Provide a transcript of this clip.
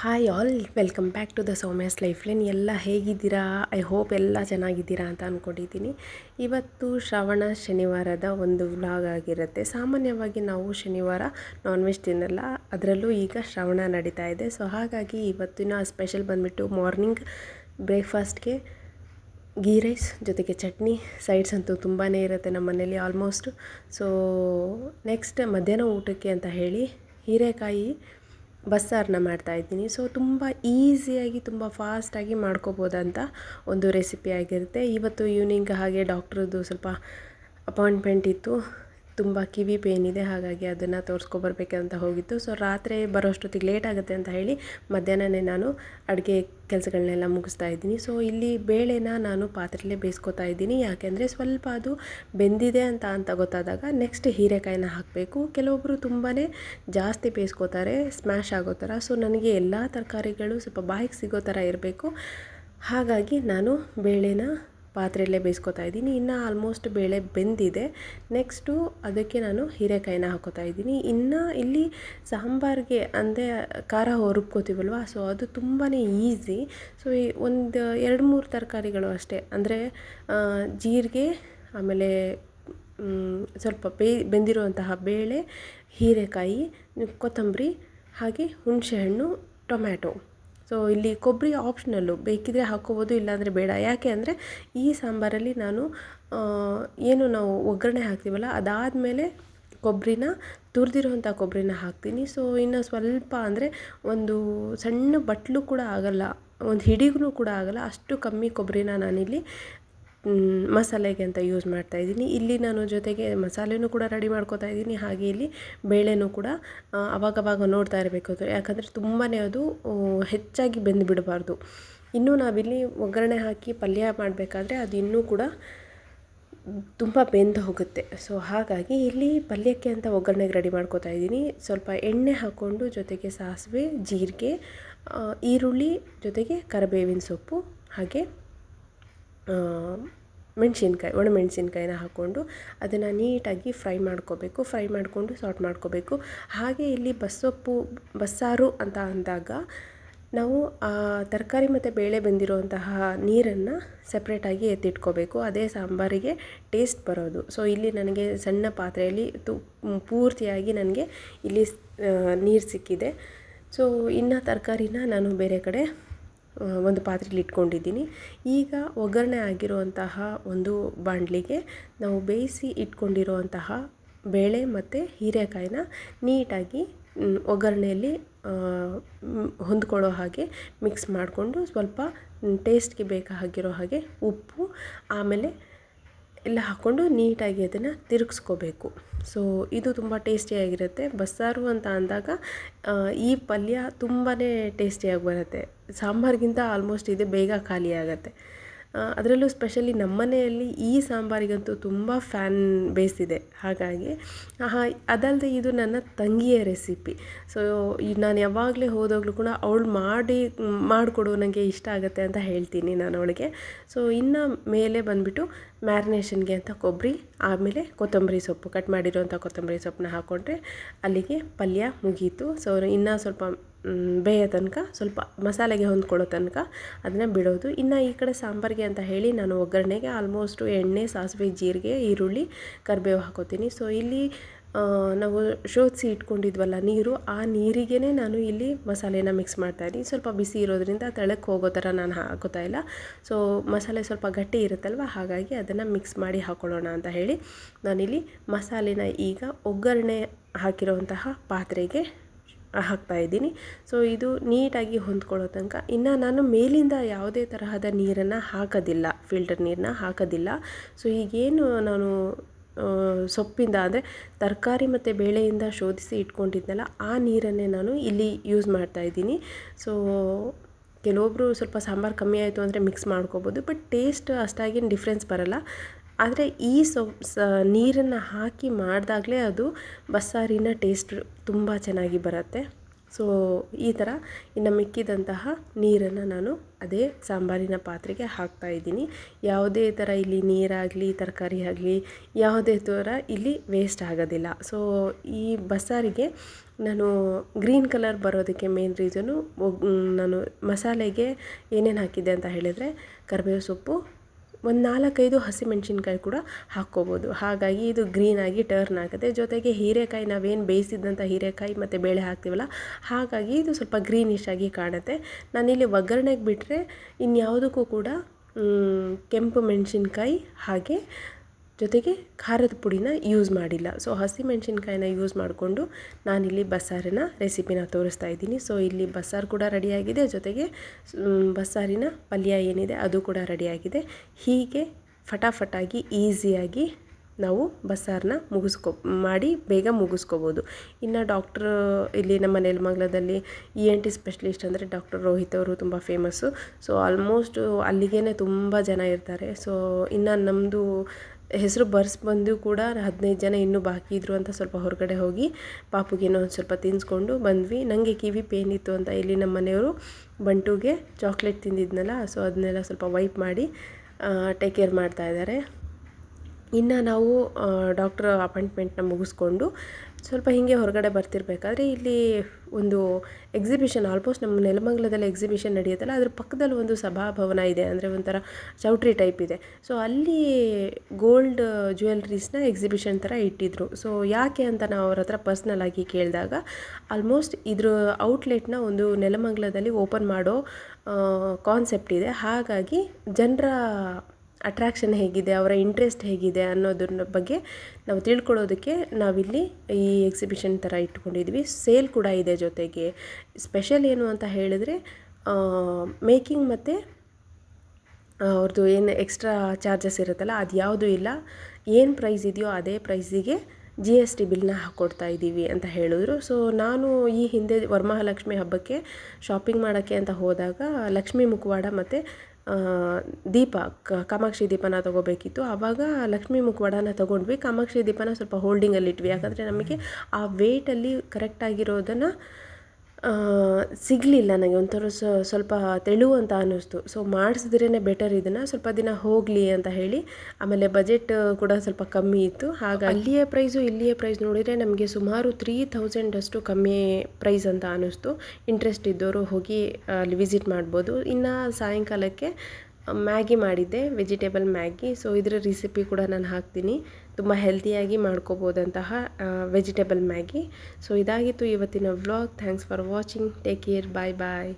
Hi all welcome back to the Soumya's life line ಎಲ್ಲ ಹೇಗಿದ್ದೀರಾ? I hope ಎಲ್ಲ ಚೆನ್ನಾಗಿದ್ದೀರಾ ಅಂತ ಅಂದ್ಕೊಂಡಿದ್ದೀನಿ ಇವತ್ತು ಶ್ರವಣ ಶನಿವಾರದ ಒಂದು ವ್ಲಾಗ್ ಆಗಿರುತ್ತೆ. ಸಾಮಾನ್ಯವಾಗಿ ನಾವು ಶನಿವಾರ ನಾನ್ ವೆಜ್ ತಿನ್ನಲ್ಲ. ಅದರಲ್ಲೂ ಈಗ ಶ್ರವಣ ನಡೀತಾ ಇದೆ. ಸೊ ಹಾಗಾಗಿ ಇವತ್ತಿನ ಸ್ಪೆಷಲ್ ಬಂದುಬಿಟ್ಟು ಮಾರ್ನಿಂಗ್ ಬ್ರೇಕ್ಫಾಸ್ಟ್ಗೆ ಗೀ ರೈಸ್ ಜೊತೆಗೆ ಚಟ್ನಿ ಸೈಡ್ಸ್ ಅಂತೂ ತುಂಬಾ ಇರುತ್ತೆ ನಮ್ಮ ಮನೇಲಿ ಆಲ್ಮೋಸ್ಟ್ ಸೊ ನೆಕ್ಸ್ಟ್ ಮಧ್ಯಾಹ್ನ ಊಟಕ್ಕೆ ಅಂತ ಹೇಳಿ ಹೀರೆಕಾಯಿ ಬಸ್ಸಾರನ್ನ ಮಾಡ್ತಾಯಿದ್ದೀನಿ ಸೊ ತುಂಬ ಈಸಿಯಾಗಿ, ತುಂಬ ಫಾಸ್ಟಾಗಿ ಮಾಡ್ಕೋಬೋದಂತ ಒಂದು ರೆಸಿಪಿ ಆಗಿರುತ್ತೆ. ಇವತ್ತು ಈವ್ನಿಂಗ್ ಹಾಗೆ ಡಾಕ್ಟ್ರದ್ದು ಸ್ವಲ್ಪ ಅಪಾಯಿಂಟ್ಮೆಂಟ್ ಇತ್ತು. ತುಂಬ ಕಿವಿ ಪೇನ್ ಇದೆ, ಹಾಗಾಗಿ ಅದನ್ನು ತೋರಿಸ್ಕೊಬರ್ಬೇಕಂತ ಹೋಗಿತ್ತು ಸೊ ರಾತ್ರಿ ಬರೋಷ್ಟೊತ್ತಿಗೆ ಲೇಟ್ ಆಗುತ್ತೆ ಅಂತ ಹೇಳಿ ಮಧ್ಯಾಹ್ನನೇ ನಾನು ಅಡುಗೆ ಕೆಲಸಗಳನ್ನೆಲ್ಲ ಮುಗಿಸ್ತಾ ಇದ್ದೀನಿ. ಸೊ ಇಲ್ಲಿ ಬೇಳೆನ ನಾನು ಪಾತ್ರೆಯಲ್ಲೇ ಬೇಯಿಸ್ಕೊತಾ ಇದ್ದೀನಿ. ಯಾಕೆಂದರೆ ಸ್ವಲ್ಪ ಅದು ಬೆಂದಿದೆ ಅಂತ ಅಂತ ಗೊತ್ತಾದಾಗ ನೆಕ್ಸ್ಟ್ ಹೀರೆಕಾಯಿನ ಹಾಕಬೇಕು. ಕೆಲವೊಬ್ಬರು ತುಂಬಾ ಜಾಸ್ತಿ ಬೇಯಿಸ್ಕೋತಾರೆ ಸ್ಮ್ಯಾಶ್ ಆಗೋ ಥರ. ಸೊ ನನಗೆ ಎಲ್ಲ ತರಕಾರಿಗಳು ಸ್ವಲ್ಪ ಬಾಯಿಗೆ ಸಿಗೋ ಥರ ಇರಬೇಕು. ಹಾಗಾಗಿ ನಾನು ಬೇಳೆನ ಪಾತ್ರೆಯಲ್ಲೇ ಬೇಯಿಸ್ಕೊತಾ ಇದ್ದೀನಿ. ಇನ್ನು ಆಲ್ಮೋಸ್ಟ್ ಬೇಳೆ ಬೆಂದಿದೆ. ನೆಕ್ಸ್ಟು ಅದಕ್ಕೆ ನಾನು ಹೀರೆಕಾಯಿನ ಹಾಕೋತಾ ಇದ್ದೀನಿ. ಇನ್ನು ಇಲ್ಲಿ ಸಾಂಬಾರಿಗೆ ಅಂದರೆ ಖಾರ ರುಬ್ಕೋತೀವಲ್ವ ಸೊ ಅದು ತುಂಬಾ ಈಸಿ ಸೊ ಈ ಒಂದು ಎರಡು ಮೂರು ತರಕಾರಿಗಳು ಅಷ್ಟೇ. ಅಂದರೆ ಜೀರಿಗೆ, ಆಮೇಲೆ ಸ್ವಲ್ಪ ಬೇ, ಬೆಂದಿರುವಂತಹ ಬೇಳೆ, ಹೀರೆಕಾಯಿ, ಕೊತ್ತಂಬರಿ, ಹಾಗೆ ಹುಣಸೆಹಣ್ಣು, ಟೊಮ್ಯಾಟೊ. ಸೊ ಇಲ್ಲಿ ಕೊಬ್ಬರಿ ಆಪ್ಷನಲ್ಲು ಬೇಕಿದ್ರೆ ಹಾಕ್ಕೋಬೋದು ಇಲ್ಲಾಂದರೆ ಬೇಡ. ಯಾಕೆ ಅಂದರೆ ಈ ಸಾಂಬಾರಲ್ಲಿ ನಾನು ಏನು ನಾವು ಒಗ್ಗರಣೆ ಹಾಕ್ತೀವಲ್ಲ, ಅದಾದಮೇಲೆ ಕೊಬ್ಬರಿನ ತುರಿದಿರುವಂಥ ಕೊಬ್ಬರಿನ ಹಾಕ್ತೀನಿ. ಸೊ ಇನ್ನು ಸ್ವಲ್ಪ ಅಂದರೆ ಒಂದು ಸಣ್ಣ ಬಟ್ಲು ಕೂಡ ಆಗಲ್ಲ, ಒಂದು ಹಿಡಿಗೂ ಕೂಡ ಆಗಲ್ಲ, ಅಷ್ಟು ಕಮ್ಮಿ ಕೊಬ್ಬರಿನ ನಾನಿಲ್ಲಿ ಮಸಾಲೆಗೆ ಅಂತ ಯೂಸ್ ಮಾಡ್ತಾ ಇದ್ದೀನಿ. ಇಲ್ಲಿ ನಾನು ಜೊತೆಗೆ ಮಸಾಲೆನೂ ಕೂಡ ರೆಡಿ ಮಾಡ್ಕೋತಾ ಇದ್ದೀನಿ. ಹಾಗೆ ಇಲ್ಲಿ ಬೇಳೆನೂ ಕೂಡ ಅವಾಗವಾಗ ನೋಡ್ತಾ ಇರಬೇಕು ಯಾಕಂದರೆ ತುಂಬಾ ಅದು ಹೆಚ್ಚಾಗಿ ಬೆಂದು ಬಿಡಬಾರ್ದು ಇನ್ನೂ ನಾವಿಲ್ಲಿ ಒಗ್ಗರಣೆ ಹಾಕಿ ಪಲ್ಯ ಮಾಡಬೇಕಾದ್ರೆ ಅದು ಇನ್ನೂ ಕೂಡ ತುಂಬ ಬೆಂದು ಹೋಗುತ್ತೆ. ಸೊ ಹಾಗಾಗಿ ಇಲ್ಲಿ ಪಲ್ಯಕ್ಕೆ ಅಂತ ಒಗ್ಗರಣೆಗೆ ರೆಡಿ ಮಾಡ್ಕೋತಾ ಇದ್ದೀನಿ. ಸ್ವಲ್ಪ ಎಣ್ಣೆ ಹಾಕ್ಕೊಂಡು ಜೊತೆಗೆ ಸಾಸಿವೆ, ಜೀರಿಗೆ ಈರುಳ್ಳಿ ಜೊತೆಗೆ ಕರಿಬೇವಿನ ಸೊಪ್ಪು, ಹಾಗೆ ಮೆಣಸಿನ್ಕಾಯಿ, ಒಣಮೆಣಸಿನ್ಕಾಯಿನ ಹಾಕ್ಕೊಂಡು ಅದನ್ನು ನೀಟಾಗಿ ಫ್ರೈ ಮಾಡ್ಕೋಬೇಕು. ಫ್ರೈ ಮಾಡಿಕೊಂಡು ಸಾರ್ಟ್ ಮಾಡ್ಕೋಬೇಕು. ಹಾಗೆ ಇಲ್ಲಿ ಬಸ್ಸೊಪ್ಪು ಬಸ್ಸಾರು ಅಂತ ಅಂದಾಗ ನಾವು ಆ ತರಕಾರಿ ಮತ್ತು ಬೇಳೆ ಬಂದಿರುವಂತಹ ನೀರನ್ನು ಸಪ್ರೇಟಾಗಿ ಎತ್ತಿಟ್ಕೋಬೇಕು. ಅದೇ ಸಾಂಬಾರಿಗೆ ಟೇಸ್ಟ್ ಬರೋದು. ಸೊ ಇಲ್ಲಿ ನನಗೆ ಸಣ್ಣ ಪಾತ್ರೆಯಲ್ಲಿ ತು, ಪೂರ್ತಿಯಾಗಿ ನನಗೆ ಇಲ್ಲಿ ನೀರು ಸಿಕ್ಕಿದೆ. ಸೊ ಇನ್ನು ತರಕಾರಿನ ನಾನು ಬೇರೆ ಕಡೆ ಒಂದು ಪಾತ್ರೆಯಲ್ಲಿ ಇಟ್ಕೊಂಡಿದ್ದೀನಿ. ಈಗ ಒಗ್ಗರಣೆ ಆಗಿರುವಂತಹ ಒಂದು ಬಾಣಲಿಗೆ ನಾವು ಬೇಯಿಸಿ ಇಟ್ಕೊಂಡಿರುವಂತಹ ಬೇಳೆ ಮತ್ತು ಹೀರೆಕಾಯಿನ ನೀಟಾಗಿ ಒಗ್ಗರಣೆಯಲ್ಲಿ ಹೊಂದ್ಕೊಳ್ಳೋ ಹಾಗೆ ಮಿಕ್ಸ್ ಮಾಡಿಕೊಂಡು ಸ್ವಲ್ಪ ಟೇಸ್ಟ್ಗೆ ಬೇಕಾಗಿರೋ ಹಾಗೆ ಉಪ್ಪು, ಆಮೇಲೆ ಎಲ್ಲ ಹಾಕ್ಕೊಂಡು ನೀಟಾಗಿ ಅದನ್ನು ತಿರುಗಿಸ್ಕೋಬೇಕು. ಸೊ ಇದು ತುಂಬ ಟೇಸ್ಟಿಯಾಗಿರುತ್ತೆ ಬಸ್ಸಾರು ಅಂತ ಅಂದಾಗ ಈ ಪಲ್ಯ ತುಂಬಾ ಟೇಸ್ಟಿಯಾಗಿ ಬರುತ್ತೆ. ಸಾಂಬಾರಿಗಿಂತ ಆಲ್ಮೋಸ್ಟ್ ಇದೆ ಬೇಗ ಖಾಲಿ ಆಗುತ್ತೆ. ಅದರಲ್ಲೂ ಸ್ಪೆಷಲಿ ನಮ್ಮನೆಯಲ್ಲಿ ಈ ಸಾಂಬಾರಿಗಂತೂ ತುಂಬ ಫ್ಯಾನ್ ಬೇಸ್ ಇದೆ. ಹಾಗಾಗಿ ಅದಲ್ಲದೆ ಇದು ನನ್ನ ತಂಗಿಯ ರೆಸಿಪಿ ಸೊ ನಾನು ಯಾವಾಗಲೇ ಹೋದಾಗಲೂ ಕೂಡ ಅವಳು ಮಾಡಿ, ಮಾಡಿಕೊಡು ನನಗೆ ಇಷ್ಟ ಆಗುತ್ತೆ ಅಂತ ಹೇಳ್ತೀನಿ ನಾನು ಅವಳಿಗೆ. ಸೊ ಇನ್ನು ಮೇಲೆ ಬಂದುಬಿಟ್ಟು ಮ್ಯಾರಿನೇಷನ್ಗೆ ಅಂತ ಕೊಬ್ಬರಿ ಆಮೇಲೆ ಕೊತ್ತಂಬರಿ ಸೊಪ್ಪು. ಕಟ್ ಮಾಡಿರೋಂಥ ಕೊತ್ತಂಬರಿ ಸೊಪ್ಪನ್ನ ಹಾಕ್ಕೊಂಡ್ರೆ ಅಲ್ಲಿಗೆ ಪಲ್ಯ ಮುಗೀತು. ಸೊ ಇನ್ನೂ ಸ್ವಲ್ಪ ಬೇಯೋ ತನಕ, ಸ್ವಲ್ಪ ಮಸಾಲೆಗೆ ಹೊಂದ್ಕೊಳ್ಳೋ ತನಕ ಅದನ್ನು ಬಿಡೋದು. ಇನ್ನು ಈ ಕಡೆ ಸಾಂಬಾರಿಗೆ ಅಂತ ಹೇಳಿ ನಾನು ಒಗ್ಗರಣೆಗೆ ಆಲ್ಮೋಸ್ಟು ಎಣ್ಣೆ, ಸಾಸಿವೆ, ಜೀರಿಗೆ, ಈರುಳ್ಳಿ, ಕರಿಬೇವು ಹಾಕೋತೀನಿ. ಸೊ ಇಲ್ಲಿ ನಾವು ಶೋಧಿಸಿ ಇಟ್ಕೊಂಡಿದ್ವಲ್ಲ ನೀರು, ಆ ನೀರಿಗೇ ನಾನು ಇಲ್ಲಿ ಮಸಾಲೆನ ಮಿಕ್ಸ್ ಮಾಡ್ತಾಯಿದ್ದೀನಿ ಸ್ವಲ್ಪ ಬಿಸಿ ಇರೋದ್ರಿಂದ ತಳಕ್ಕೆ ಹೋಗೋ ಥರ ನಾನು ಹಾಕೋತಾ ಇಲ್ಲ. ಸೊ ಮಸಾಲೆ ಸ್ವಲ್ಪ ಗಟ್ಟಿ ಇರುತ್ತಲ್ವ, ಹಾಗಾಗಿ ಅದನ್ನು ಮಿಕ್ಸ್ ಮಾಡಿ ಹಾಕ್ಕೊಳ್ಳೋಣ ಅಂತ ಹೇಳಿ ನಾನಿಲ್ಲಿ ಮಸಾಲೆನ ಈಗ ಒಗ್ಗರಣೆ ಹಾಕಿರೋವಂತಹ ಪಾತ್ರೆಗೆ ಹಾಕ್ತಾ ಇದ್ದೀನಿ. ಸೊ ಇದು ನೀಟಾಗಿ ಹೊಂದ್ಕೊಳ್ಳೋ ತನಕ ಇನ್ನು ನಾನು ಮೇಲಿಂದ ಯಾವುದೇ ತರಹದ ನೀರನ್ನು ಹಾಕೋದಿಲ್ಲ ಫಿಲ್ಟರ್ ನೀರನ್ನ ಹಾಕೋದಿಲ್ಲ. ಸೊ ಈಗೇನು ನಾನು ಸೊಪ್ಪಿಂದ ಅಂದರೆ ತರಕಾರಿ ಮತ್ತು ಬೇಳೆಯಿಂದ ಶೋಧಿಸಿ ಇಟ್ಕೊಂಡಿದ್ನಲ್ಲ, ಆ ನೀರನ್ನೇ ನಾನು ಇಲ್ಲಿ ಯೂಸ್ ಮಾಡ್ತಾ ಇದ್ದೀನಿ. ಸೊ ಕೆಲವೊಬ್ಬರು ಸ್ವಲ್ಪ ಸಾಂಬಾರು ಕಮ್ಮಿ ಆಯಿತು ಅಂದರೆ ಮಿಕ್ಸ್ ಮಾಡ್ಕೋಬೋದು ಬಟ್ ಟೇಸ್ಟ್ ಅಷ್ಟಾಗೇನು ಡಿಫ್ರೆನ್ಸ್ ಬರಲ್ಲ. ಆದರೆ ಈ ಸೊಪ್, ಸ, ನೀರನ್ನು ಹಾಕಿ ಮಾಡಿದಾಗಲೇ ಅದು ಬಸ್ಸಾರಿನ ಟೇಸ್ಟ್ ತುಂಬ ಚೆನ್ನಾಗಿ ಬರುತ್ತೆ. ಸೊ ಈ ಥರ ಇನ್ನು ಮಿಕ್ಕಿದಂತಹ ನೀರನ್ನು ನಾನು ಅದೇ ಸಾಂಬಾರಿನ ಪಾತ್ರೆಗೆ ಹಾಕ್ತಾ ಇದ್ದೀನಿ. ಯಾವುದೇ ಥರ ಇಲ್ಲಿ ನೀರಾಗಲಿ, ತರಕಾರಿ ಆಗಲಿ, ಯಾವುದೇ ಥರ ಇಲ್ಲಿ ವೇಸ್ಟ್ ಆಗೋದಿಲ್ಲ. ಸೊ ಈ ಬಸ್ಸಾರಿಗೆ ನಾನು ಗ್ರೀನ್ ಕಲರ್ ಬರೋದಕ್ಕೆ ಮೇನ್ ರೀಸನು ನಾನು ಮಸಾಲೆಗೆ ಏನೇನು ಹಾಕಿದ್ದೆ ಅಂತ ಹೇಳಿದರೆ ಕರಿಬೇವು ಸೊಪ್ಪು ಒಂದು ನಾಲ್ಕೈದು ಹಸಿಮೆಣ್ಸಿನ್ಕಾಯಿ ಕೂಡ ಹಾಕ್ಕೋಬೋದು. ಹಾಗಾಗಿ ಇದು ಗ್ರೀನಾಗಿ ಟರ್ನ್ ಆಗುತ್ತೆ. ಜೊತೆಗೆ ಹೀರೆಕಾಯಿ ನಾವೇನು ಬೇಯಿಸಿದಂಥ ಹೀರೆಕಾಯಿ ಮತ್ತು ಬೇಳೆ ಹಾಕ್ತೀವಲ್ಲ, ಹಾಗಾಗಿ ಇದು ಸ್ವಲ್ಪ ಗ್ರೀನಿಶ್ ಆಗಿ ಕಾಣುತ್ತೆ. ನಾನಿಲ್ಲಿ ಒಗ್ಗರಣೆಗೆ ಬಿಟ್ಟರೆ ಇನ್ಯಾವುದಕ್ಕೂ ಕೂಡ ಕೆಂಪು ಮೆಣಸಿನ್ಕಾಯಿ ಹಾಗೆ ಜೊತೆಗೆ ಖಾರದ ಪುಡಿನ ಯೂಸ್ ಮಾಡಿಲ್ಲ. ಸೊ ಹಸಿಮೆಣ್ಸಿನ್ಕಾಯಿನ ಯೂಸ್ ಮಾಡಿಕೊಂಡು ನಾನಿಲ್ಲಿ ಬಸ್ಸಾರಿನ ರೆಸಿಪಿನ ತೋರಿಸ್ತಾ ಇದ್ದೀನಿ. ಸೊ ಇಲ್ಲಿ ಬಸ್ಸಾರು ಕೂಡ ರೆಡಿಯಾಗಿದೆ ಜೊತೆಗೆ ಬಸ್ಸಾರಿನ ಪಲ್ಯ ಏನಿದೆ ಅದು ಕೂಡ ರೆಡಿಯಾಗಿದೆ ಹೀಗೆ ಫಟಾಫಟಾಗಿ ಈಸಿಯಾಗಿ ನಾವು ಬಸ್ಸಾರನ್ನ ಮುಗಿಸ್ಕೊ, ಮಾಡಿ ಬೇಗ ಮುಗಿಸ್ಕೋಬೋದು. ಇನ್ನು ಡಾಕ್ಟ್ರ್ ಇಲ್ಲಿ ನಮ್ಮ ನೆಲಮಂಗ್ಲದಲ್ಲಿ ಇ ಎನ್ ಟಿ ಸ್ಪೆಷಲಿಸ್ಟ್ ಅಂದರೆ ಡಾಕ್ಟರ್ ರೋಹಿತ್ ಅವರು ತುಂಬ ಫೇಮಸ್ಸು ಸೊ ಆಲ್ಮೋಸ್ಟು ಅಲ್ಲಿಗೇ ತುಂಬ ಜನ ಇರ್ತಾರೆ. ಸೊ ಇನ್ನು ನಮ್ಮದು ಹೆಸರು ಬರ್ಸ್ ಬಂದು ಕೂಡ ಹದಿನೈದು ಜನ ಇನ್ನೂ ಬಾಕಿ ಇದ್ದರು ಅಂತ ಸ್ವಲ್ಪ ಹೊರಗಡೆ ಹೋಗಿ ಪಾಪುಗೇನೋ ಒಂದು ಸ್ವಲ್ಪ ತಿನ್ನಿಸ್ಕೊಂಡು ಬಂದ್ವಿ. ನನಗೆ ಕಿವಿ ಪೇನ್ ಇತ್ತು ಅಂತ ಇಲ್ಲಿ ನಮ್ಮ ಮನೆಯವರು ಬಂಟುಗೆ ಚಾಕ್ಲೇಟ್ ತಿಂದಿದ್ನಲ್ಲ ಸೊ ಅದನ್ನೆಲ್ಲ ಸ್ವಲ್ಪ ವೈಪ್ ಮಾಡಿ ಟೇಕ್ ಕೇರ್ ಮಾಡ್ತಾ ಇದ್ದಾರೆ. ಇನ್ನು ನಾವು ಡಾಕ್ಟ್ರ್ ಅಪಾಯಿಂಟ್ಮೆಂಟ್ನ ಮುಗಿಸ್ಕೊಂಡು ಸ್ವಲ್ಪ ಹೀಗೆ ಹೊರಗಡೆ ಬರ್ತಿರ್ಬೇಕಾದ್ರೆ ಇಲ್ಲಿ ಒಂದು ಎಕ್ಸಿಬಿಷನ್ ಆಲ್ಮೋಸ್ಟ್ ನಮ್ಮ ನೆಲಮಂಗಲದಲ್ಲಿ ಎಕ್ಸಿಬಿಷನ್ ನಡೆಯುತ್ತಲ್ಲ, ಅದ್ರ ಪಕ್ಕದಲ್ಲಿ ಒಂದು ಸಭಾಭವನ ಇದೆ, ಅಂದರೆ ಒಂಥರ ಚೌಟ್ರಿ ಟೈಪ್ ಇದೆ. ಸೊ ಅಲ್ಲಿ ಗೋಲ್ಡ್ ಜ್ಯುವೆಲ್ರೀಸ್ನ ಎಕ್ಸಿಬಿಷನ್ ಥರ ಇಟ್ಟಿದ್ರು. ಸೊ ಯಾಕೆ ಅಂತ ನಾವು ಅವ್ರ ಹತ್ರ ಪರ್ಸ್ನಲ್ ಆಗಿ ಕೇಳಿದಾಗ ಆಲ್ಮೋಸ್ಟ್ ಇದ್ರ ಔಟ್ಲೆಟ್ನ ಒಂದು ನೆಲಮಂಗಲದಲ್ಲಿ ಓಪನ್ ಮಾಡೋ ಕಾನ್ಸೆಪ್ಟ್ ಇದೆ. ಹಾಗಾಗಿ ಜನರ ಅಟ್ರ್ಯಾಕ್ಷನ್ ಹೇಗಿದೆ, ಅವರ ಇಂಟ್ರೆಸ್ಟ್ ಹೇಗಿದೆ ಅನ್ನೋದ್ರ ಬಗ್ಗೆ ನಾವು ತಿಳ್ಕೊಳ್ಳೋದಕ್ಕೆ ನಾವಿಲ್ಲಿ ಈ ಎಕ್ಸಿಬಿಷನ್ ಥರ ಇಟ್ಕೊಂಡಿದ್ವಿ ಸೇಲ್ ಕೂಡ ಇದೆ ಜೊತೆಗೆ. ಸ್ಪೆಷಲ್ ಏನು ಅಂತ ಹೇಳಿದ್ರೆ ಮೇಕಿಂಗ್ ಮತ್ತು ಅವ್ರದ್ದು ಏನು ಎಕ್ಸ್ಟ್ರಾ ಚಾರ್ಜಸ್ ಇರುತ್ತಲ್ಲ, ಅದು ಯಾವುದೂ ಇಲ್ಲ. ಏನು ಪ್ರೈಸ್ ಇದೆಯೋ ಅದೇ ಪ್ರೈಸಿಗೆ ಜಿ ಎಸ್ ಟಿ ಬಿಲ್ನ ಹಾಕ್ಕೊಡ್ತಾ ಇದ್ದೀವಿ ಅಂತ ಹೇಳಿದ್ರು. ಸೊ ನಾನು ಈ ಹಿಂದೆ ವರಮಹಾಲಕ್ಷ್ಮಿ ಹಬ್ಬಕ್ಕೆ ಶಾಪಿಂಗ್ ಮಾಡೋಕ್ಕೆ ಅಂತ ಹೋದಾಗ, ಲಕ್ಷ್ಮೀ ಮುಖವಾಡ ಮತ್ತು ದೀಪ ಕಾಮಾಕ್ಷಿ ದೀಪನ ತೊಗೋಬೇಕಿತ್ತು. ಆವಾಗ ಲಕ್ಷ್ಮೀ ಮುಖವಾಡನ ತೊಗೊಂಡ್ವಿ. ಕಾಮಾಕ್ಷಿ ದೀಪನ ಸ್ವಲ್ಪ ಹೋಲ್ಡಿಂಗಲ್ಲಿ ಇಟ್ವಿ. ಯಾಕಂದರೆ ನಮಗೆ ಆ ವೇಟಲ್ಲಿ ಕರೆಕ್ಟಾಗಿರೋದನ್ನು ಸಿಗಲಿಲ್ಲ ನನಗೆ ಒಂಥರ ಸ್ವಲ್ಪ ತೆಳು ಅಂತ ಅನ್ನಿಸ್ತು. ಸೊ ಮಾಡಿಸಿದ್ರೇ ಬೆಟರ್ ಇದನ್ನು. ಸ್ವಲ್ಪ ದಿನ ಹೋಗಲಿ ಅಂತ ಹೇಳಿ, ಆಮೇಲೆ ಬಜೆಟ್ ಕೂಡ ಸ್ವಲ್ಪ ಕಮ್ಮಿ ಇತ್ತು. ಹಾಗ ಅಲ್ಲಿಯ ಪ್ರೈಸು ಇಲ್ಲಿಯ ಪ್ರೈಸ್ ನೋಡಿದರೆ ನಮಗೆ ಸುಮಾರು ತ್ರೀ ಥೌಸಂಡಷ್ಟು ಕಮ್ಮಿ ಪ್ರೈಸ್ ಅಂತ ಅನ್ನಿಸ್ತು. ಇಂಟ್ರೆಸ್ಟ್ ಇದ್ದವರು ಹೋಗಿ ಅಲ್ಲಿ ವಿಸಿಟ್ ಮಾಡ್ಬೋದು. ಇನ್ನು ಸಾಯಂಕಾಲಕ್ಕೆ ಮ್ಯಾಗಿ ಮಾಡಿದ್ದೆ ವೆಜಿಟೇಬಲ್ ಮ್ಯಾಗಿ. ಸೊ ಇದರ ರೆಸಿಪಿ ಕೂಡ ನಾನು ಹಾಕ್ತೀನಿ. ತುಂಬ ಹೆಲ್ತಿಯಾಗಿ ಮಾಡ್ಕೋಬೋದಂತಹ ವೆಜಿಟೇಬಲ್ ಮ್ಯಾಗಿ. ಸೊ ಇದಾಗಿತ್ತು ಇವತ್ತಿನ vlog thanks for watching take care bye bye